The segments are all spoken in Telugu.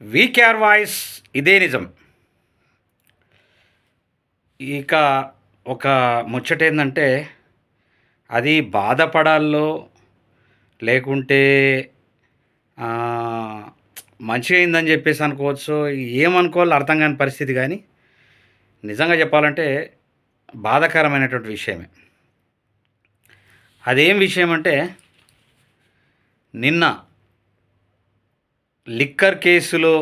వీకేఆర్ వాయిస్ ఇదే నిజం. ఇక ఒక ముచ్చట ఏంటంటే అది బాధపడాల్లో లేకుంటే మంచిగా అయిందని చెప్పేసి అనుకోవచ్చు ఏమనుకోవాలో అర్థం కాని పరిస్థితి కానీ నిజంగా చెప్పాలంటే బాధాకరమైనటువంటి విషయమే. అదేం విషయం అంటే నిన్న లిక్కర్ కేసులో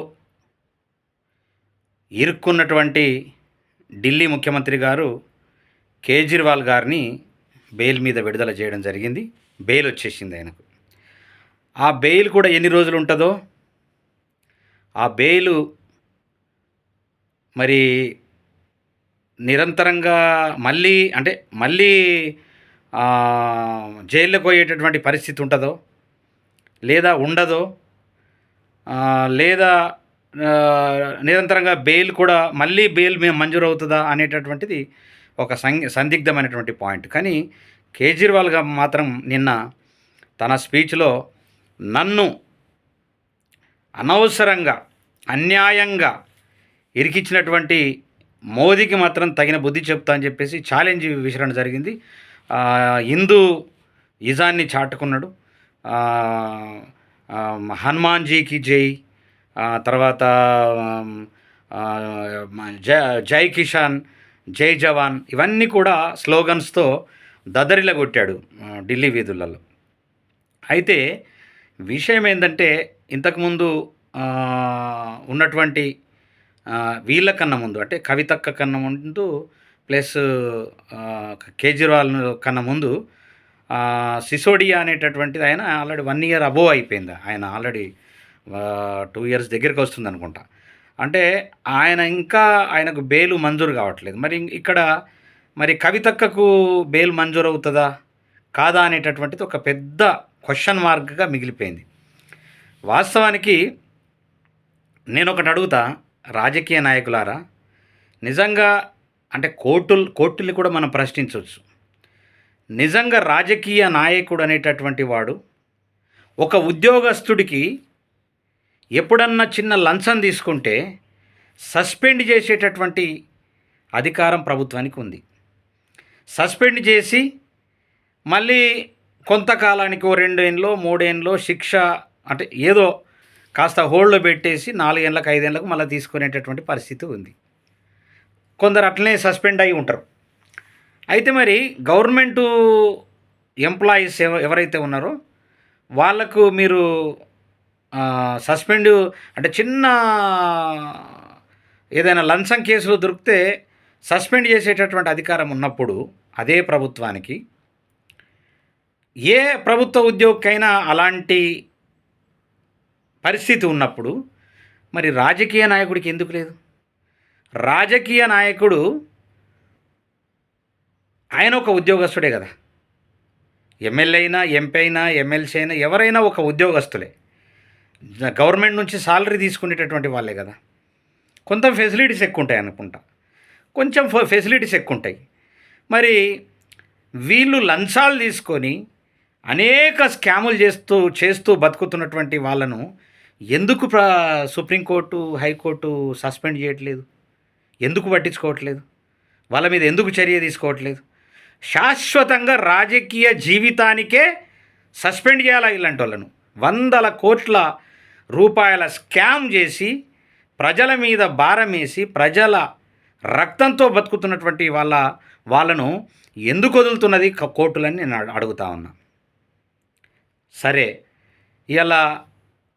ఇరుక్కున్నటువంటి ఢిల్లీ ముఖ్యమంత్రి గారు కేజ్రీవాల్ గారిని బెయిల్ మీద విడుదల చేయడం జరిగింది. బెయిల్ వచ్చేసింది ఆయనకు. ఆ బెయిల్ కూడా ఎన్ని రోజులు ఉంటుందో? ఆ బెయిల్ మరి నిరంతరంగా మళ్ళీ అంటే మళ్ళీ జైల్లో జైల్లోకి పోయేటటువంటి పరిస్థితి ఉంటుందో లేదా ఉండదో లేదా నిరంతరంగా బెయిల్ కూడా మళ్ళీ బెయిల్ మేము మంజూరు అవుతుందా అనేటటువంటిది ఒక సం సందిగ్ధమైనటువంటి పాయింట్. కానీ కేజ్రీవాల్ గారు మాత్రం నిన్న తన స్పీచ్లో నన్ను అనవసరంగా అన్యాయంగా ఇరికిచ్చినటువంటి మోదీకి మాత్రం తగిన బుద్ధి చెప్తా అని చెప్పేసి ఛాలెంజ్ విసరడం జరిగింది. హిందూ ఇజాన్ని చాటుకున్నాడు. హనుమాన్జీకి జై తర్వాత జై జై కిషాన్ జై జవాన్ ఇవన్నీ కూడా స్లోగన్స్తో దదరిలా కొట్టాడు ఢిల్లీ వీధులలో. అయితే విషయం ఏంటంటే ఇంతకుముందు ఉన్నటువంటి వీళ్ళ కన్నా ముందు అంటే కవితక్క కన్నా ముందు ప్లస్ కేజ్రీవాల్ కన్నా ముందు సిసోడియా అనేటటువంటిది ఆయన ఆల్రెడీ వన్ ఇయర్ అబోవ్ అయిపోయింది. ఆయన ఆల్రెడీ టూ ఇయర్స్ దగ్గరికి వస్తుంది అనుకుంటా. అంటే ఆయన ఇంకా ఆయనకు బెయిల్ మంజూరు కావట్లేదు. మరి ఇక్కడ మరి కవితక్కకు బెయిల్ మంజూరు అవుతుందా? కాదా అనేటటువంటిది ఒక పెద్ద క్వశ్చన్ మార్క్గా మిగిలిపోయింది. వాస్తవానికి నేను ఒకటి అడుగుతా రాజకీయ నాయకులారా? నిజంగా అంటే కోర్టులు కోర్టుల్ని కూడా మనం ప్రశ్నించవచ్చు. నిజంగా రాజకీయ నాయకుడు అనేటటువంటి వాడు ఒక ఉద్యోగస్తుడికి ఎప్పుడన్నా చిన్న లంచం తీసుకుంటే సస్పెండ్ చేసేటటువంటి అధికారం ప్రభుత్వానికి ఉంది. సస్పెండ్ చేసి మళ్ళీ కొంతకాలానికి ఓ రెండేళ్ళలో మూడేళ్ళలో శిక్ష అంటే ఏదో కాస్త హోల్డ్లో పెట్టేసి నాలుగేళ్ళకి ఐదేళ్ళకు మళ్ళీ తీసుకునేటటువంటి పరిస్థితి ఉంది. కొందరు అట్లనే సస్పెండ్ అయి ఉంటారు. అయితే మరి గవర్నమెంటు ఎంప్లాయీస్ ఎవరైతే ఉన్నారో వాళ్ళకు మీరు సస్పెండ్ అంటే చిన్న ఏదైనా లంచం కేసులు దొరికితే సస్పెండ్ చేసేటటువంటి అధికారం ఉన్నప్పుడు అదే ప్రభుత్వానికి ఏ ప్రభుత్వ ఉద్యోగికైనా అలాంటి పరిస్థితి ఉన్నప్పుడు మరి రాజకీయ నాయకుడికి ఎందుకు లేదు? రాజకీయ నాయకుడు ఆయన ఒక ఉద్యోగస్తుడే కదా. ఎమ్మెల్యే అయినా ఎంపీ అయినా ఎమ్మెల్సీ అయినా ఎవరైనా ఒక ఉద్యోగస్తులే. గవర్నమెంట్ నుంచి సాలరీ తీసుకునేటటువంటి వాళ్ళే కదా. కొంత ఫెసిలిటీస్ ఎక్కువ ఉంటాయి అనుకుంటా. కొంచెం ఫెసిలిటీస్ ఎక్కువ ఉంటాయి మరి వీళ్ళు లంచాలు తీసుకొని అనేక స్కాములు చేస్తూ చేస్తూ బతుకుతున్నటువంటి వాళ్ళను ఎందుకు ప్ర సుప్రీంకోర్టు హైకోర్టు సస్పెండ్ చేయట్లేదు? ఎందుకు పట్టించుకోవట్లేదు? వాళ్ళ మీద ఎందుకు చర్య తీసుకోవట్లేదు? శాశ్వతంగా రాజకీయ జీవితానికే సస్పెండ్ చేయాలి ఇలాంటి వాళ్ళను వందల కోట్ల రూపాయల స్కామ్ చేసి ప్రజల మీద భారం వేసి ప్రజల రక్తంతో బతుకుతున్నటువంటి వాళ్ళ వాళ్ళను ఎందుకు వదులుతున్నది కోర్టులని నేను అడుగుతా ఉన్నా. సరే ఇలా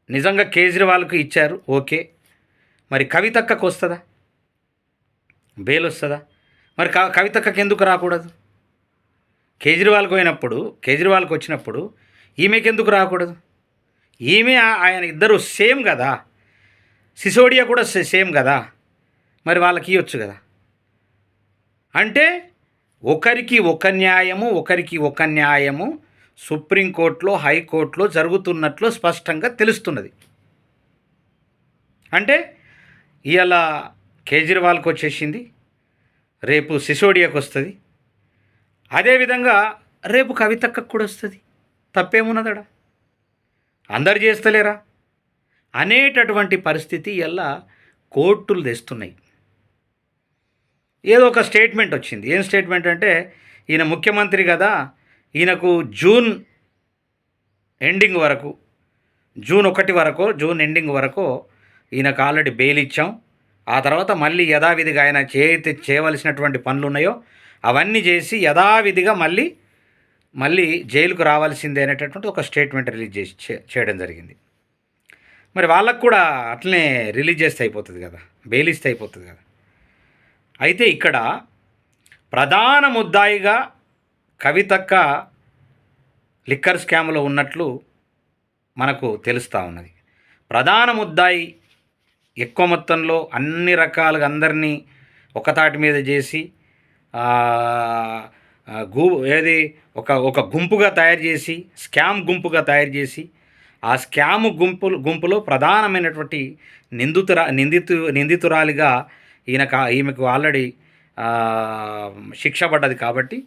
నిజంగా కేజ్రీవాల్కు ఇచ్చారు ఓకే. మరి కవితక్కకు వస్తుందా బెయిల్ వస్తుందా మరి క కవితక్కకి ఎందుకు రాకూడదు? కేజ్రీవాల్కి పోయినప్పుడు కేజ్రీవాల్కి వచ్చినప్పుడు ఈమెకి ఎందుకు రాకూడదు? ఈమె ఆయన ఇద్దరు సేమ్ కదా? సిసోడియా కూడా సేమ్ కదా? మరి వాళ్ళకి ఇవ్వచ్చు కదా? అంటే ఒకరికి ఒక న్యాయము ఒకరికి ఒక న్యాయము సుప్రీంకోర్టులో హైకోర్టులో జరుగుతున్నట్లు స్పష్టంగా తెలుస్తున్నది. అంటే ఇవాళ కేజ్రీవాల్కి వచ్చేసింది రేపు సిసోడియాకి వస్తుంది. అదేవిధంగా రేపు కవితక్కకు కూడా వస్తుంది. తప్పేమున్నదడా? అందరు చేస్తలేరా? అనేటటువంటి పరిస్థితి ఎలా కోర్టులు తెస్తున్నాయి. ఏదో ఒక స్టేట్మెంట్ వచ్చింది. ఏం స్టేట్మెంట్ అంటే ఈయన ముఖ్యమంత్రి కదా ఈయనకు జూన్ ఎండింగ్ వరకు జూన్ ఒకటి వరకు జూన్ ఎండింగ్ వరకు ఈయనకు ఆల్రెడీ బెయిల్ ఇచ్చాం. ఆ తర్వాత మళ్ళీ యథావిధిగా ఆయన చే చేయవలసినటువంటి పనులు ఉన్నాయో అవన్నీ చేసి యథావిధిగా మళ్ళీ మళ్ళీ జైలుకు రావాల్సిందే అనేటటువంటి ఒక స్టేట్మెంట్ రిలీజ్ చేసి చేయడం జరిగింది. మరి వాళ్ళకు కూడా అట్లనే రిలీజ్ చేస్తే అయిపోతుంది కదా బెయిల్ ఇస్తే అయిపోతుంది కదా. అయితే ఇక్కడ ప్రధాన ముద్దాయిగా కవితక్క లిక్కర్ స్కామ్లో ఉన్నట్లు మనకు తెలుస్తూ ఉన్నది. ప్రధాన ముద్దాయి ఎక్కువ మొత్తంలో అన్ని రకాలుగా అందరినీ ఒకతాటి మీద చేసి గు ఏది? ఒక ఒక గుంపుగా తయారు చేసి స్కామ్ గుంపుగా తయారు చేసి ఆ స్కామ్ గుంపు గుంపులో ప్రధానమైనటువంటి నిందితురా నిందితు నిందితురాలిగా ఈయన కా ఈమెకు ఆల్రెడీ శిక్ష పడ్డది కాబట్టి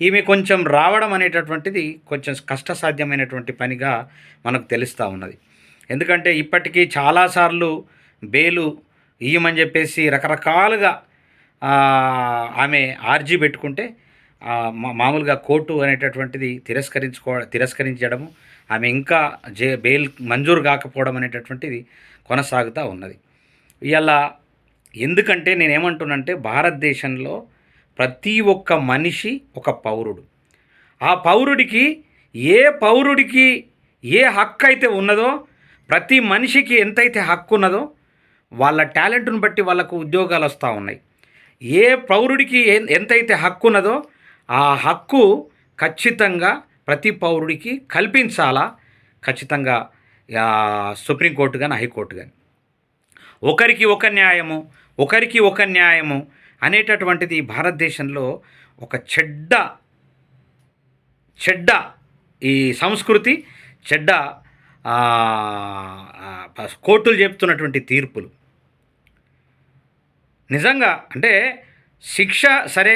ఈమె కొంచెం రావడం అనేటటువంటిది కొంచెం కష్టసాధ్యమైనటువంటి పనిగా మనకు తెలుస్తూ ఉన్నది. ఎందుకంటే ఇప్పటికీ చాలాసార్లు బేలు ఇయ్యమని చెప్పేసి రకరకాలుగా ఆమె ఆర్జీ పెట్టుకుంటే మా- మామూలుగా కోర్టు అనేటటువంటిది తిరస్కరించుకో తిరస్కరించడము ఆమె ఇంకా జే బెయిల్ మంజూరు కాకపోవడం అనేటటువంటిది కొనసాగుతూ ఉన్నది. ఇలా ఎందుకంటే నేనేమంటున్నంటే భారతదేశంలో ప్రతి ఒక్క మనిషి ఒక పౌరుడు. ఆ పౌరుడికి ఏ పౌరుడికి ఏ హక్కు అయితే ఉన్నదో ప్రతి మనిషికి ఎంతైతే హక్కు ఉన్నదో వాళ్ళ టాలెంట్ను బట్టి వాళ్ళకు ఉద్యోగాలు వస్తూ ఉన్నాయి. ఏ పౌరుడికి ఎంతైతే హక్కు ఉన్నదో ఆ హక్కు ఖచ్చితంగా ప్రతి పౌరుడికి కల్పించాలా? ఖచ్చితంగా సుప్రీంకోర్టు కానీ హైకోర్టు కానీ ఒకరికి ఒక న్యాయము ఒకరికి ఒక న్యాయము అనేటటువంటిది భారతదేశంలో ఒక చెడ్డ చెడ్డ ఈ సంస్కృతి చెడ్డ కోర్టులు చెప్తున్నటువంటి తీర్పులు. నిజంగా అంటే శిక్ష సరే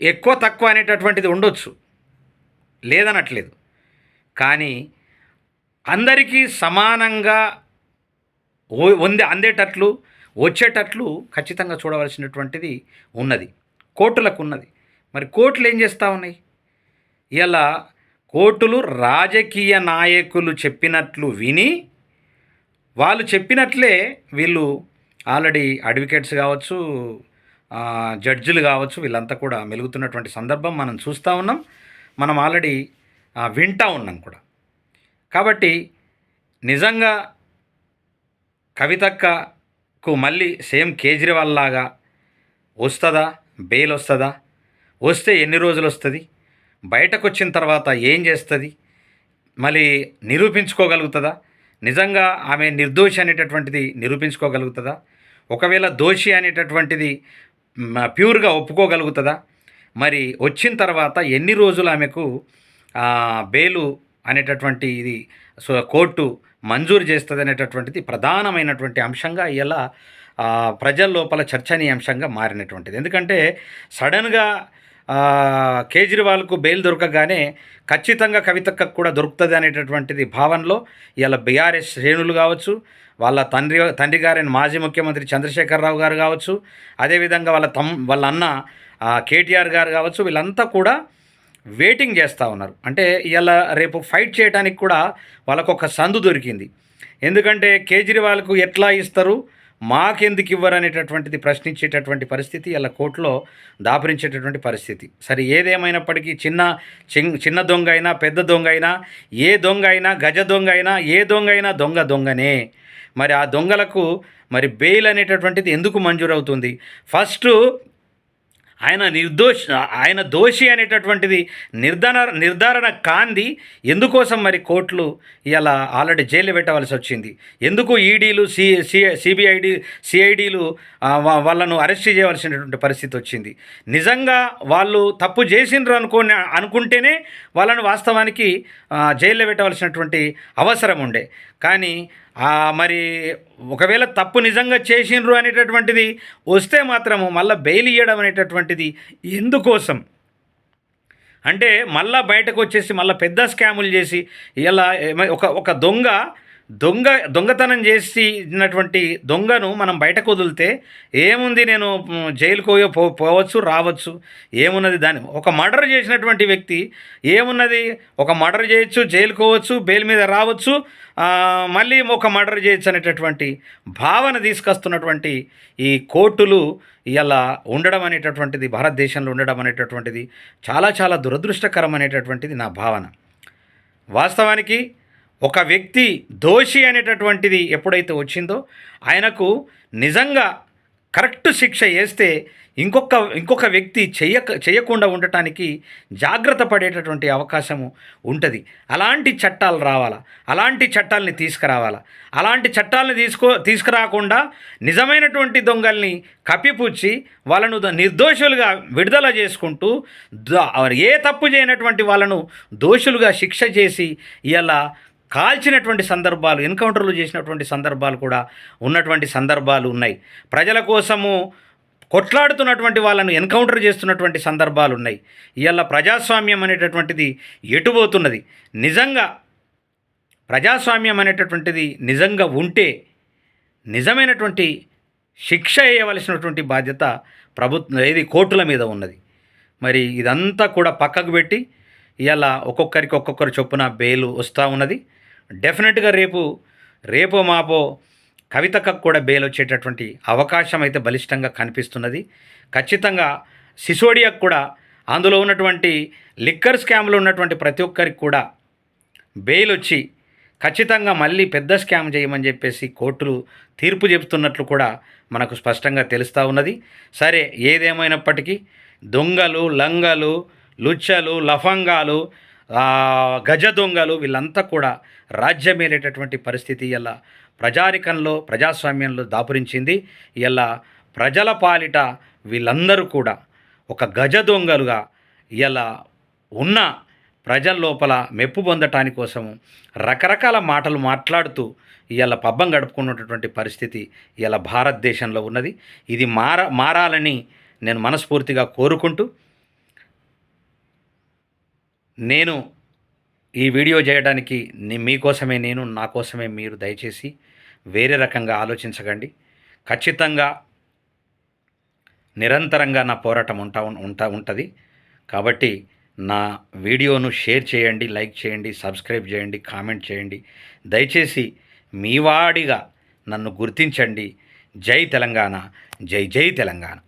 ఎక్కువ తక్కువ అనేటటువంటిది ఉండొచ్చు. లేదనట్లేదు. కానీ అందరికీ సమానంగా వందే అందేటట్లు వచ్చేటట్లు ఖచ్చితంగా చూడవలసినటువంటిది ఉన్నది. కోర్టులకు ఉన్నది మరి కోర్టులు ఏం చేస్తూ ఉన్నాయి? ఇలా కోర్టులు రాజకీయ నాయకులు చెప్పినట్లు విని వాళ్ళు చెప్పినట్లే వీళ్ళు ఆల్రెడీ అడ్వకేట్స్ కావచ్చు జడ్జిలు కావచ్చు వీళ్ళంతా కూడా మెలుగుతున్నటువంటి సందర్భం మనం చూస్తూ ఉన్నాం. మనం ఆల్రెడీ వింటా ఉన్నాం కూడా. కాబట్టి నిజంగా కవితక్కకు మళ్ళీ సేమ్ కేజ్రీవాల్ లాగా వస్తుందా? బెయిల్ వస్తుందా? వస్తే ఎన్ని రోజులు వస్తుంది? బయటకు వచ్చిన తర్వాత ఏం చేస్తుంది? మళ్ళీ నిరూపించుకోగలుగుతుందా? నిజంగా ఆమె నిర్దోషి అనేటటువంటిది నిరూపించుకోగలుగుతుందా? ఒకవేళ దోషి అనేటటువంటిది ప్యూర్గా ఒప్పుకోగలుగుతుందా? మరి వచ్చిన తర్వాత ఎన్ని రోజులు ఆమెకు బెయిలు అనేటటువంటి ఇది సో కోర్టు మంజూరు చేస్తుంది అనేటటువంటిది ప్రధానమైనటువంటి అంశంగా ఇలా ప్రజల లోపల చర్చనీయాంశంగా మారినటువంటిది. ఎందుకంటే సడన్గా కేజ్రీవాల్కు బెయిల్ దొరకగానే ఖచ్చితంగా కవితక్క కూడా దొరుకుతుంది అనేటటువంటిది భావనలో ఇలా బీఆర్ఎస్ శ్రేణులు కావచ్చు వాళ్ళ తండ్రి తండ్రి గారైన మాజీ ముఖ్యమంత్రి చంద్రశేఖరరావు గారు కావచ్చు అదేవిధంగా వాళ్ళ తమ్ వాళ్ళ అన్న కేటీఆర్ గారు కావచ్చు వీళ్ళంతా కూడా వెయిటింగ్ చేస్తూ ఉన్నారు. అంటే ఇలా రేపు ఫైట్ చేయడానికి కూడా వాళ్ళకు ఒక సందు దొరికింది. ఎందుకంటే కేజ్రీవాల్కు ఎట్లా ఇస్తారు మాకెందుకు ఇవ్వరనేటటువంటిది ప్రశ్నించేటటువంటి పరిస్థితి ఇలా కోర్టులో దాపరించేటటువంటి పరిస్థితి. సరే ఏదేమైనప్పటికీ చిన్న చిన్న దొంగ అయినా పెద్ద దొంగ అయినా ఏ దొంగ అయినా గజ దొంగ అయినా ఏ దొంగ అయినా దొంగ దొంగనే. మరి ఆ దొంగలకు మరి బెయిల్ అనేటటువంటిది ఎందుకు మంజూరవుతుంది? ఫస్ట్ ఆయన నిర్దోష ఆయన దోషి అనేటటువంటిది నిర్ధారణ నిర్ధారణ కాంది ఎందుకోసం మరి కోర్టులు ఇలా ఆల్రెడీ జైలు పెట్టవలసి వచ్చింది? ఎందుకు ఈడీలు సి సి సిబిఐడి సిఐడీలు వాళ్ళను అరెస్ట్ చేయవలసినటువంటి పరిస్థితి వచ్చింది? నిజంగా వాళ్ళు తప్పు చేసిండ్రు అనుకోని అనుకుంటేనే వాళ్ళను వాస్తవానికి జైల్లో పెట్టవలసినటువంటి అవసరం ఉండే. కానీ మరి ఒకవేళ తప్పు నిజంగా చేసిండ్రు అనేటటువంటిది వస్తే మాత్రము మళ్ళీ బెయిల్ ఇవ్వడం అనేటటువంటిది ఎందుకోసం? అంటే మళ్ళా బయటకు వచ్చేసి మళ్ళీ పెద్ద స్కాములు చేసి ఇలా ఒక ఒక దొంగ దొంగ దొంగతనం చేసినటువంటి దొంగను మనం బయటకు వదిలితే ఏముంది నేను జైలుకోయో పో పోవచ్చు రావచ్చు ఏమున్నది దాని ఒక మర్డర్ చేసినటువంటి వ్యక్తి ఏమున్నది? ఒక మర్డర్ చేయొచ్చు జైలుకోవచ్చు బెయిల్ మీద రావచ్చు మళ్ళీ ఒక మర్డర్ చేయొచ్చు అనేటటువంటి భావన తీసుకొస్తున్నటువంటి ఈ కోర్టులు ఇలా ఉండడం అనేటటువంటిది భారతదేశంలో ఉండడం అనేటటువంటిది చాలా చాలా దురదృష్టకరం అనేటటువంటిది నా భావన. వాస్తవానికి ఒక వ్యక్తి దోషి అనేటటువంటిది ఎప్పుడైతే వచ్చిందో ఆయనకు నిజంగా కరెక్ట్ శిక్ష వేస్తే ఇంకొక ఇంకొక వ్యక్తి చెయ్యక చేయకుండా ఉండటానికి జాగ్రత్త పడేటటువంటి అవకాశము ఉంటుంది. అలాంటి చట్టాలు రావాలా? అలాంటి చట్టాలని తీసుకురావాలా? అలాంటి చట్టాలను తీసుకో తీసుకురాకుండా నిజమైనటువంటి దొంగల్ని కప్పిపుచ్చి వాళ్ళను నిర్దోషులుగా విడుదల చేసుకుంటూ ఏ తప్పు చేయనటువంటి వాళ్ళను దోషులుగా శిక్ష చేసి ఇలా కాల్చినటువంటి సందర్భాలు ఎన్కౌంటర్లు చేసినటువంటి సందర్భాలు కూడా ఉన్నటువంటి సందర్భాలు ఉన్నాయి. ప్రజల కోసము కొట్లాడుతున్నటువంటి వాళ్ళను ఎన్కౌంటర్ చేస్తున్నటువంటి సందర్భాలు ఉన్నాయి. ఇవాళ ప్రజాస్వామ్యం అనేటటువంటిది ఎటుపోతున్నది? నిజంగా ప్రజాస్వామ్యం అనేటటువంటిది నిజంగా ఉంటే నిజమైనటువంటి శిక్ష వేయవలసినటువంటి బాధ్యత ప్రభుత్వ ఇది కోర్టుల మీద ఉన్నది. మరి ఇదంతా కూడా పక్కకు పెట్టి ఇలా ఒక్కొక్కరికి ఒక్కొక్కరు చొప్పున బెయిల్ వస్తూ ఉన్నది. డెఫినెట్గా రేపు రేపో మాపో కవితకు కూడా బెయిల్ వచ్చేటటువంటి అవకాశం అయితే బలిష్టంగా కనిపిస్తున్నది. ఖచ్చితంగా సిసోడియాకు కూడా అందులో ఉన్నటువంటి లిక్కర్ స్కామ్లో ఉన్నటువంటి ప్రతి ఒక్కరికి కూడా బెయిల్ వచ్చి ఖచ్చితంగా మళ్ళీ పెద్ద స్కామ్ చేయమని చెప్పేసి కోర్టులు తీర్పు చెబుతున్నట్లు కూడా మనకు స్పష్టంగా తెలుస్తూ ఉన్నది. సరే ఏదేమైనప్పటికీ దొంగలు లంగలు లుచ్చలు లఫంగాలు గజ దొంగలు వీళ్ళంతా కూడా రాజ్యమేలేటటువంటి పరిస్థితి ఇలా ప్రజారికంలో ప్రజాస్వామ్యంలో దాపురించింది. ఇలా ప్రజల పాలిట వీళ్ళందరూ కూడా ఒక గజ దొంగలుగా ఇలా ఉన్న ప్రజల లోపల మెప్పు పొందటాని కోసము రకరకాల మాటలు మాట్లాడుతూ ఇవాళ పబ్బం గడుపుకున్నటువంటి పరిస్థితి ఇలా భారతదేశంలో ఉన్నది. ఇది మార మారాలని నేను మనస్ఫూర్తిగా కోరుకుంటూ నేను ఈ వీడియో చేయడానికి మీకోసమే నేను నా కోసమే మీరు దయచేసి వేరే రకంగా ఆలోచించకండి. ఖచ్చితంగా నిరంతరంగా నా పోరాటం ఉంటా ఉంటా ఉంటుంది. కాబట్టి నా వీడియోను షేర్ చేయండి లైక్ చేయండి సబ్స్క్రైబ్ చేయండి కామెంట్ చేయండి. దయచేసి మీవాడిగా నన్ను గుర్తించండి. జై తెలంగాణ జై జై తెలంగాణ.